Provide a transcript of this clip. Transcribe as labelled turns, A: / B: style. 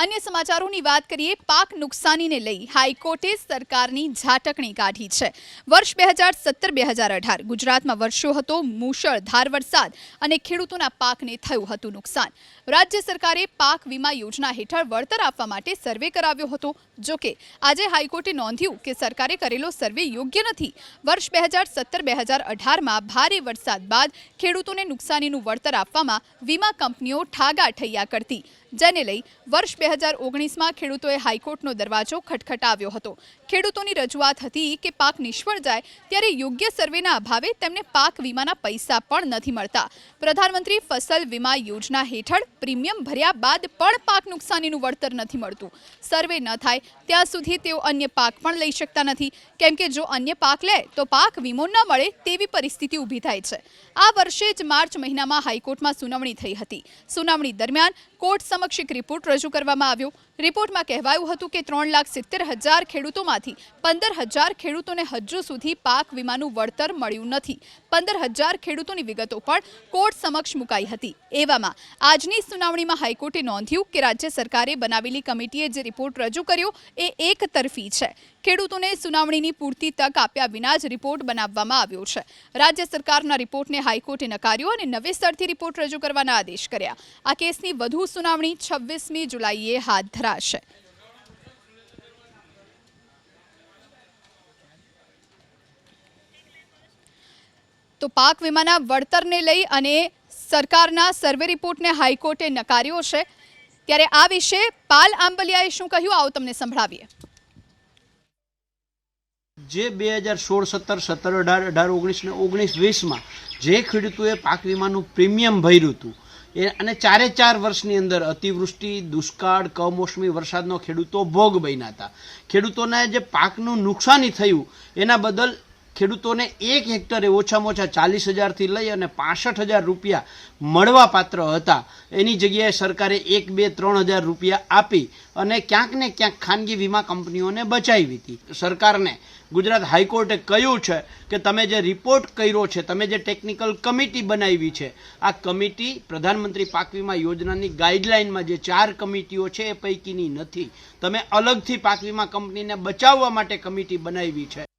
A: અન્ય સમાચારોની વાત કરીએ, પાક નુકસાનીને લઈ હાઈકોર્ટે સરકારની ઝાટકણી કાઢી છે. વર્ષ બે હજાર સત્તર, બે હજાર અઢાર, ગુજરાતમાં વર્ષો હતો મુશળધાર વરસાદ અને ખેડૂતોના પાકને થયું હતું નુકસાન. રાજ્ય સરકારે પાક વીમા યોજના હેઠળ વળતર આપવા માટે સર્વે કરાવ્યો હતો. જો કે, આજે હાઈકોર્ટે નોંધ્યું કે સરકારે કરેલો સર્વે યોગ્ય નથી. વર્ષ બે હજાર સત્તર, બે હજાર અઢારમાં ભારે વરસાદ બાદ ખેડૂતોને નુકસાનીનું વળતર આપવામાં વીમા કંપનીઓ ઠાગા ઠૈયા કરતી. જેને લઈ વર્ષ બે હજાર ઓગણીસમાં ખેડૂતોએ હાઈકોર્ટનો દરવાજો ખટખટાવ્યો હતો. ખેડૂતોની રજૂઆત હતી કે પાક નિષ્ફળ જાય ત્યારે યોગ્ય સર્વેના અભાવે તેમને પાક વીમાના પૈસા પણ નથી મળતા. પ્રધાનમંત્રી ફસલ વીમા યોજના હેઠળ પ્રીમિયમ ભર્યા બાદ પણ પાક નુકસાનીનું વળતર નથી મળતું. સર્વે ન થાય ત્યાં સુધી તેઓ અન્ય પાક પણ લઈ શકતા નથી. કેમ કે જો અન્ય પાક લે તો પાક વીમો ન મળે તેવી પરિસ્થિતિ ઊભી થાય છે. આ વર્ષે જ માર્ચ મહિનામાં હાઈકોર્ટમાં સુનાવણી થઈ હતી. સુનાવણી દરમિયાન કોર્ટ સમક્ષ એક રિપોર્ટ રજૂ કરવામાં આવ્યો. રિપોર્ટમાં કહેવાયું હતું કે ત્રણ લાખ સિત્તેર હજાર ખેડૂતોમાંથી પંદર હજાર ખેડૂતોને હજુ સુધી પાક વીમાનું વળતર મળ્યું નથી. પંદર હજાર ખેડૂતોની વિગતો પણ કોર્ટ સમક્ષ મુકાઈ હતી. એવામાં આજની સુનાવણીમાં હાઈકોર્ટે નોંધ્યું કે રાજ્ય સરકારે બનાવેલી કમિટીએ જે રિપોર્ટ રજૂ કર્યો એ એક તરફી છે. ખેડૂતોને સુનાવણીની પૂરતી તક આપ્યા વિના જ રિપોર્ટ બનાવવામાં આવ્યો છે. રાજ્ય સરકારના રિપોર્ટને હાઈકોર્ટે નકાર્યો અને નવેસરથી રિપોર્ટ રજૂ કરવાના આદેશ કર્યા. આ કેસની વધુ સુનાવણી છવ્વીસમી જુલાઈએ હાથ ધરાશે. તો પાક વીમાના વળતરને લઈ અને સરકારના સર્વે રિપોર્ટને હાઈકોર્ટે નકાર્યો છે. ત્યારે આ વિશે પાલ આંબલિયાએ શું કહ્યું? આવો તમને સંભળાવીએ.
B: જે બે હજાર સોળ, સત્તર સત્તર, અઢાર અઢાર, ઓગણીસ ને ઓગણીસ વીસમાં જે ખેડૂતોએ પાક વીમાનું પ્રીમિયમ ભર્યું હતું, એ અને ચારે ચાર વર્ષની અંદર અતિવૃષ્ટિ, દુષ્કાળ, કમોસમી વરસાદનો ખેડૂતો ભોગ બન્યા હતા. ખેડૂતોને જે પાકનું નુકસાની થયું, એના બદલ ખેડૂતોને એક હેક્ટરે ઓછામાં ઓછા ચાલીસ હજારથી લઈ અને પાસઠ હજાર રૂપિયા મળવા પાત્ર હતા. એની જગ્યાએ સરકારે એક, બે, ત્રણ હજાર રૂપિયા આપી અને ક્યાંક ને ક્યાંક ખાનગી વીમા કંપનીઓને બચાવી હતી. સરકારને ગુજરાત હાઈકોર્ટે કહ્યું છે કે તમે જે રિપોર્ટ કર્યો છે, તમે જે ટેકનિકલ કમિટી બનાવી છે, આ કમિટી પ્રધાનમંત્રી પાક વીમા યોજનાની ગાઈડલાઈનમાં જે ચાર કમિટીઓ છે એ પૈકીની નથી. તમે અલગથી પાક વીમા કંપનીને બચાવવા માટે કમિટી બનાવી છે.